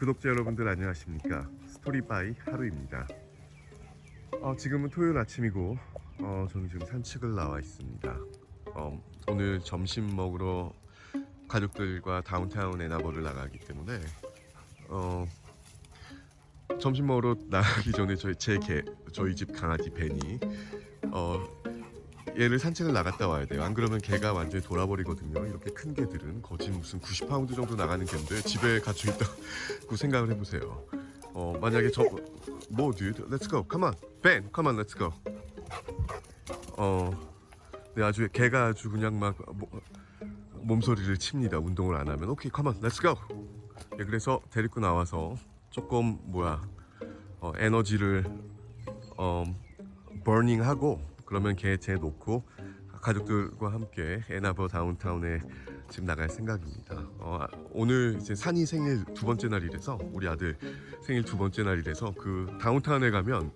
구독자 여러분들 안녕하십니까? 스토리바이 하루입니다. 어, 지금은 토요일 아침이고 어, 저는 지금 산책을 나와 있습니다. 어, 오늘 점심 먹으러 가족들과 다운타운 에나버를 나가기 때문에 어, 점심 먹으러 나가기 전에 저희 제 개, 저희 집 강아지 베니 어, 얘를 산책을 나갔다 와야 돼요. 안 그러면 개가 완전히 돌아버리거든요. 이렇게 큰 개들은 거진 무슨 90파운드 정도 나가는 개인데 집에 갇혀 있다고 생각을 해보세요. 어 만약에 저 뭐 dude, let's go, come on, Ben, come on, let's go. 어, 네 아주 개가 아주 그냥 막 뭐, 몸소리를 칩니다. 운동을 안 하면 오케이, come on, let's go. 예, 그래서 데리고 나와서 조금 뭐야 어, 에너지를 어, 버닝하고 그러면 걔재 놓고 가족들과 함께 애나버 다운타운에 지금 나갈 생각입니다. 어, 아, 오늘 이제 산이 생일 두 번째 날이라서 우리 아들 생일 두 번째 날이라서 그 다운타운에 가면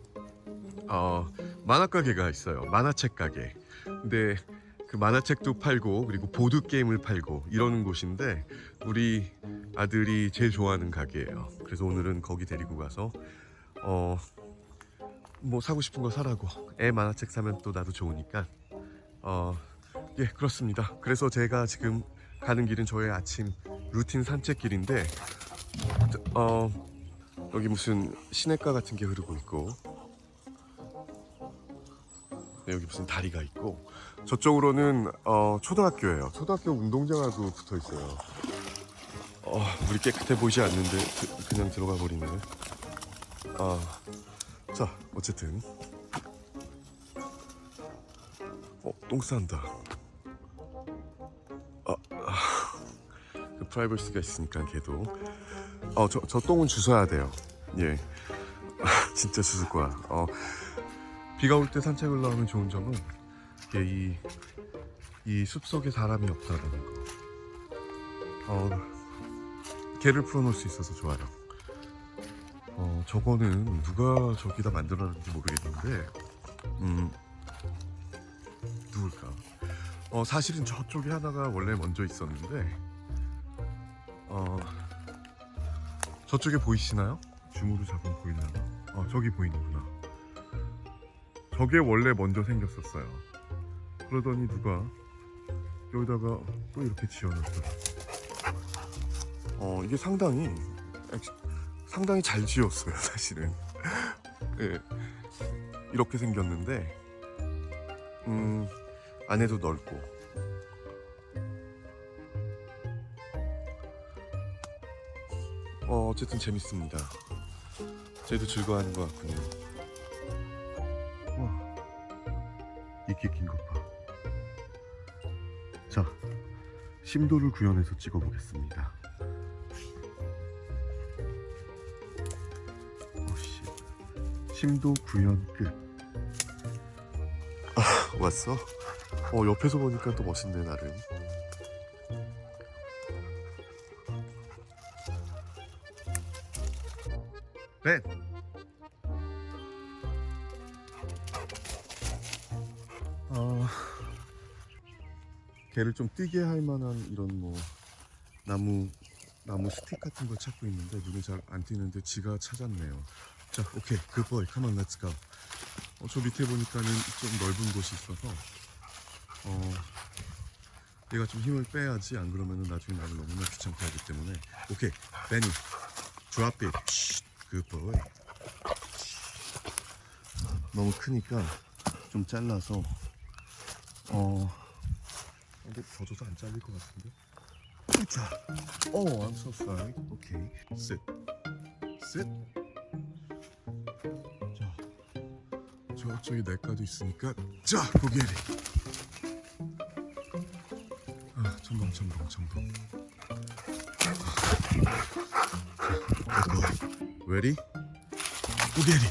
어, 만화 가게가 있어요. 만화책 가게. 근데 그 만화책도 팔고 그리고 보드 게임을 팔고 이러는 곳인데 우리 아들이 제일 좋아하는 가게예요. 그래서 오늘은 거기 데리고 가서 어. 뭐 사고 싶은 거 사라고. 애 만화책 사면 또 나도 좋으니까. 어 예 그렇습니다. 그래서 제가 지금 가는 길은 저의 아침 루틴 산책길인데 어 여기 무슨 시냇가 같은 게 흐르고 있고 네, 여기 무슨 다리가 있고 저쪽으로는 어 초등학교예요. 초등학교 운동장하고 붙어 있어요. 어 물이 깨끗해 보이지 않는데 그, 그냥 들어가 버리네. 아 자, 어쨌든 어, 똥 싼다. 아, 아, 그 프라이버시가 있으니까 걔도. 어, 저, 저 똥은 주워야 돼요. 예. 아, 진짜 주술 거야. 어, 비가 올 때 산책을 나오면 좋은 점은 이게 이, 이 숲속에 사람이 없다는 거. 어, 개를 풀어놓을 수 있어서 좋아요. 어 저거는 누가 저기다 만들었는지 모르겠는데 음 누굴까 어 사실은 저쪽에 하나가 원래 먼저 있었는데 어 저쪽에 보이시나요? 줌으로 잡으면 보이나요? 어 저기 보이는구나 저게 원래 먼저 생겼었어요 그러더니 누가 여기다가 또 이렇게 지어놨더라 어 이게 상당히 액- 상당히 잘 지었어요 사실은. 예, 이렇게 생겼는데 음 안에도 넓고. 어 어쨌든 재밌습니다. 쟤도 즐거워하는 것 같군요. 와 이게 긴 것 봐. 자 심도를 구현해서 찍어보겠습니다 심도 구현 끝. 아 왔어? 어 옆에서 보니까 또 멋있네 나름. 벤. 아 걔를 좀 뛰게 할 만한 이런 뭐 나무 나무 스틱 같은 걸 찾고 있는데 눈에 잘 안 띄는데 지가 찾았네요. 자, 오케이, 굿보이, 컴온, 렛츠 고. 어, 저 밑에 보니까는 좀 넓은 곳이 있어서 어, 얘가 좀 힘을 빼야지 안 그러면은 나중에 나를 너무나 귀찮게 하기 때문에 오케이, 베니, 드랍 잇, 굿보이. 너무 크니까 좀 잘라서 어, 근데 더 줘서 안 잘릴 것 같은데. 자, oh, I'm so sorry. Okay, sit, sit. 저쪽에 내과도 있으니까 자, 고개리. 아, 첨벙, 첨벙, 첨벙. 자, 고고. Ready? 고개리.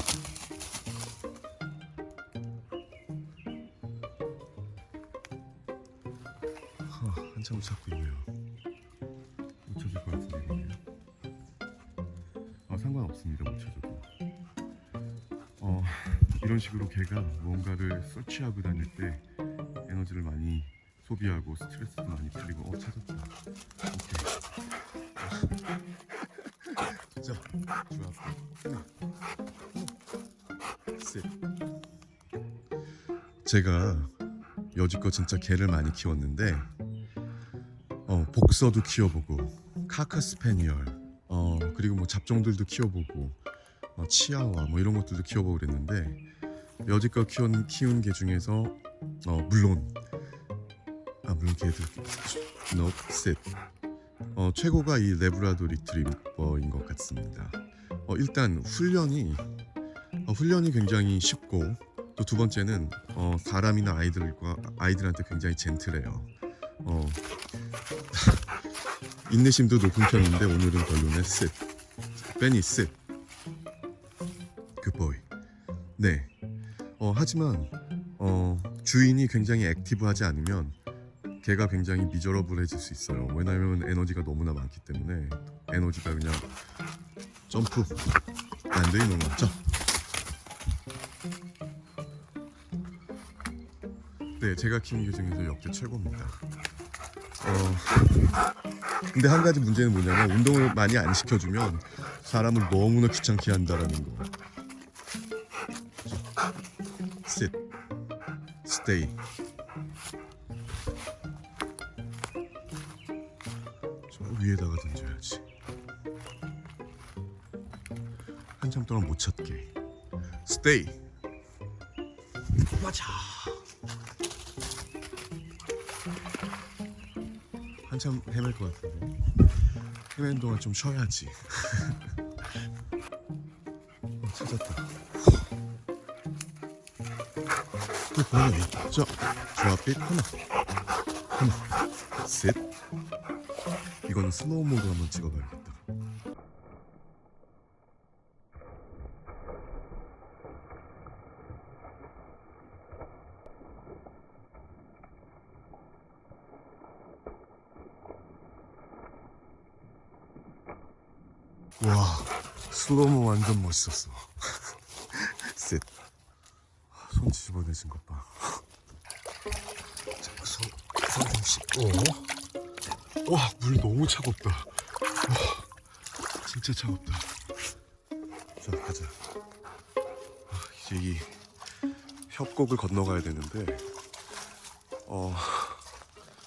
하, 한참을 찾고 있네요. 못 찾을 것 같은데 이거는. 아 상관없습니다 못 찾아도 어 이런 식으로 걔가 무언가를 설치하고 다닐 때 에너지를 많이 소비하고 스트레스도 많이 풀리고 어 찾았다. 오케이. 자 제가 여지껏 진짜 개를 많이 키웠는데 어, 복서도 키워보고 카카 스페니얼 어, 그리고 뭐 잡종들도 키워보고 어, 치아와 뭐 이런 것들도 키워보고 그랬는데 여지껏 키운 키운 개 중에서 어, 물론 아 물론 개들 sit 어, 최고가 이 레브라도 리트리버인 것 같습니다. 어, 일단 훈련이 어, 훈련이 굉장히 쉽고 또 두 번째는 어, 사람이나 아이들과 아이들한테 굉장히 젠틀해요. 어, 인내심도 높은 편인데 오늘은 별로네. sit. 베니 good boy. 네. 어, 하지만 어, 주인이 굉장히 액티브하지 않으면 개가 굉장히 미저러블해질 수 있어요. 왜냐하면 에너지가 너무나 많기 때문에 에너지가 그냥 점프 안돼 이놈아. 자. 네, 제가 키운 개 중에서 역대 최고입니다. 어, 근데 한 가지 문제는 뭐냐면 운동을 많이 안 시켜주면 사람을 너무나 귀찮게 한다라는 거. Sit, stay. 저 위에다가 던져야지. 한참 동안 못 찾게. Stay. 맞아. 한참 헤맬 것 같은데 헤매는 동안 좀 쉬어야지 어, 찾았다 또 보내 자 드랍잇 하나. 하나. 셋. 이거는 스노우 모드 한번 찍어봐야겠다. 와 슬로모 완전 멋있었어 집어내진 것봐. 손, 손좀 씻고. 와 물 너무 차갑다. 와 진짜 차갑다. 자 가자. 아, 이제 이 협곡을 건너가야 되는데 어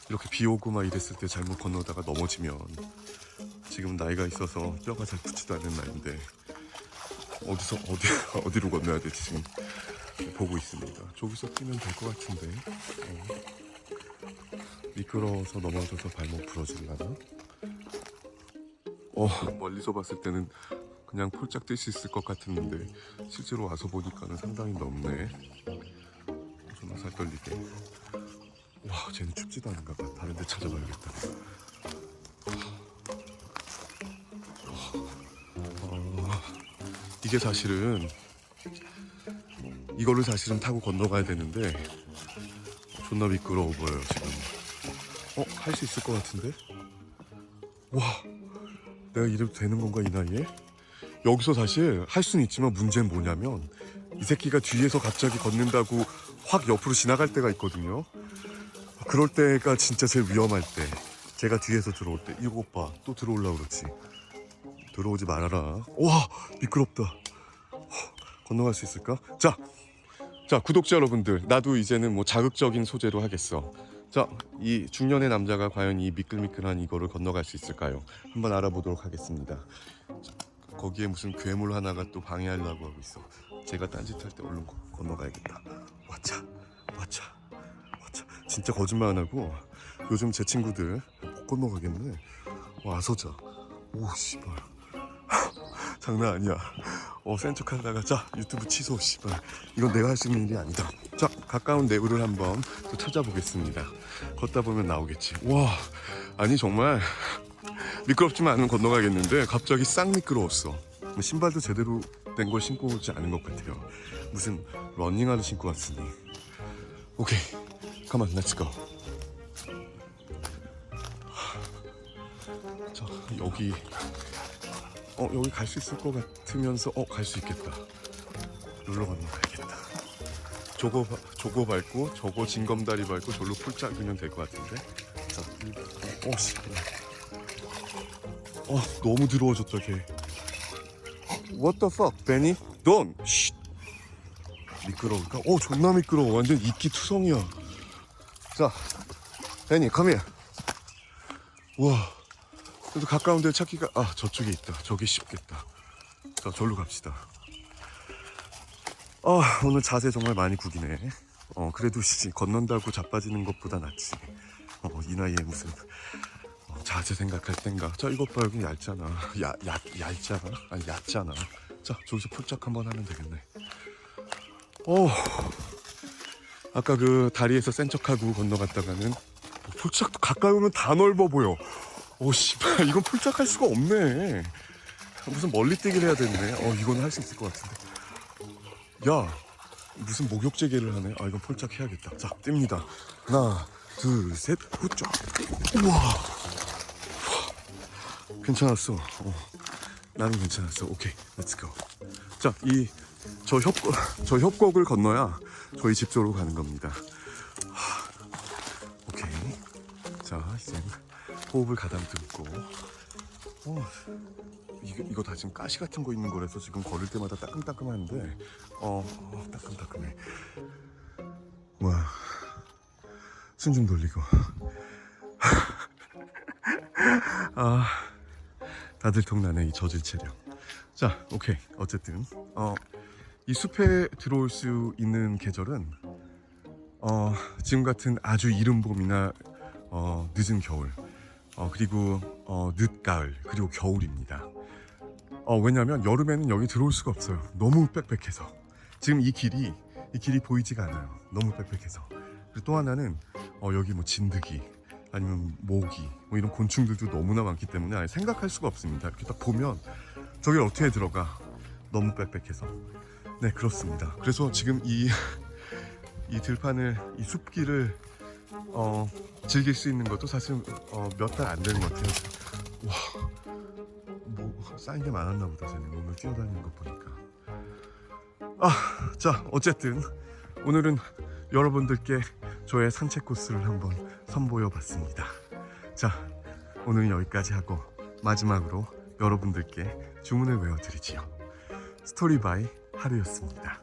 이렇게 비 오고 막 이랬을 때 잘못 건너다가 넘어지면 지금 나이가 있어서 뼈가 잘 붙지도 않는 나이인데 어디서 어디 어디로 건너야 될지 지금 보고 있습니다. 저기서 뛰면 될 것 같은데 어. 미끄러워서 넘어져서 발목 부러질라나? 어 멀리서 봤을 때는 그냥 폴짝 뛸 수 있을 것 같았는데 실제로 와서 보니까는 상당히 넓네. 존나 살 떨리게. 와 쟤는 춥지도 않은가 봐. 다른 데 찾아봐야겠다. 이게 사실은 이걸로 사실은 타고 건너가야 되는데 존나 미끄러워 보여요 지금 어? 할 수 있을 것 같은데? 와 내가 이래도 되는 건가 이 나이에? 여기서 사실 할 수는 있지만 문제는 뭐냐면 이 새끼가 뒤에서 갑자기 걷는다고 확 옆으로 지나갈 때가 있거든요 그럴 때가 진짜 제일 위험할 때 제가 뒤에서 들어올 때 이거 봐 또 들어올라 그렇지 들어오지 말아라. 와 미끄럽다. 허, 건너갈 수 있을까? 자, 자 구독자 여러분들, 나도 이제는 뭐 자극적인 소재로 하겠어. 자, 이 중년의 남자가 과연 이 미끌미끌한 이거를 건너갈 수 있을까요? 한번 알아보도록 하겠습니다. 자, 거기에 무슨 괴물 하나가 또 방해하려고 하고 있어. 제가 딴짓할 때 얼른 거- 건너가야겠다. 와차, 와차, 와차. 진짜 거짓말 안 하고 요즘 제 친구들 못 건너가겠네. 와서 자. 오 씨발. 장난 아니야. 어, 센 척 하다가 자 유튜브 취소 씨발. 이건 내가 할 수 있는 일이 아니다. 자 가까운 내부를 한번 또 찾아보겠습니다. 걷다 보면 나오겠지. 와 아니 정말 미끄럽지만 않으면 건너가겠는데 갑자기 싹 미끄러웠어. 신발도 제대로 된 걸 신고 오지 않은 것 같아요. 무슨 러닝화를 신고 왔으니. 오케이, 가만, 렛츠 고. 자 여기 어 여기 갈 수 있을 것 같으면서 어 갈 수 있겠다 놀러 건너 가야겠다 저거 바- 저거 밟고 저거 징검다리 밟고 저로 풀짝이면 될 것 같은데 자어씨 어 너무 더러워졌다 걔 What the fuck, 베니? Don't. 쉿. 미끄러울까? 오, 존나 미끄러워. 완전 이끼 투성이야. 자, 베니, here. 우와. 그래도 가까운 데 찾기가 아 저쪽에 있다. 저기 쉽겠다. 자, 절로 갑시다. 아, 오늘 자세 정말 많이 구기네. 어, 그래도 씨, 건넌다고 자빠지는 것보다 낫지. 어, 이 나이에 무슨 어, 자세 생각할 땐가. 자, 이것 봐, 여기 얇잖아. 야, 야, 얇잖아. 아니, 얕잖아. 자, 저기서 풀짝 한번 하면 되겠네. 오, 아까 그 다리에서 센 척하고 건너갔다가는 풀짝도 가까이 오면 다 넓어 보여. 오, 씨발, 이건 풀짝할 수가 없네. 무슨 멀리 뛰기를 해야 되네. 어, 이거는 할수 있을 것 같은데. 야, 무슨 목욕제기를 하네. 아, 이건 폴짝 해야겠다. 자, 띱니다. 하나, 둘, 셋, 후쫙. 우와. 괜찮았어. 어, 나는 괜찮았어. 오케이, 렛츠 고. 자, 이 저 협곡, 저 협곡을 건너야 저희 집 쪽으로 가는 겁니다. 하, 오케이. 자, 이제 호흡을 가다듬고. 어, 이거, 이거 다 지금 가시 같은 거 있는 거라서 지금 걸을 때마다 따끔따끔한데. 어, 어 따끔따끔해. 와, 숨 좀 돌리고. 아, 다들 통나네 이 젖을 체력. 자, 오케이. 어쨌든. 어, 이 숲에 들어올 수 있는 계절은 어, 지금 같은 아주 이른 봄이나 어, 늦은 겨울 어, 그리고 어, 늦가을 그리고 겨울입니다 어, 왜냐면 여름에는 여기 들어올 수가 없어요. 너무 빽빽해서. 지금 이 길이 이 길이 보이지가 않아요. 너무 빽빽해서. 그리고 또 하나는 어, 여기 뭐 진드기 아니면 모기 뭐 이런 곤충들도 너무나 많기 때문에 아예 생각할 수가 없습니다. 이렇게 딱 보면 저기 어떻게 들어가? 너무 빽빽해서. 네 그렇습니다. 그래서 지금 이 이 들판을 이 숲길을 어, 즐길 수 있는 것도 사실 어, 몇 달안 되는 것 같아요. 와. 뭐 쌓인 게 많았나 보다 쟤는 오늘 뛰어다니는 거 보니까 아 자 어쨌든 오늘은 여러분들께 저의 산책 코스를 한번 선보여 봤습니다 자 오늘은 여기까지 하고 마지막으로 여러분들께 주문을 외워드리지요 스토리 바이 하루였습니다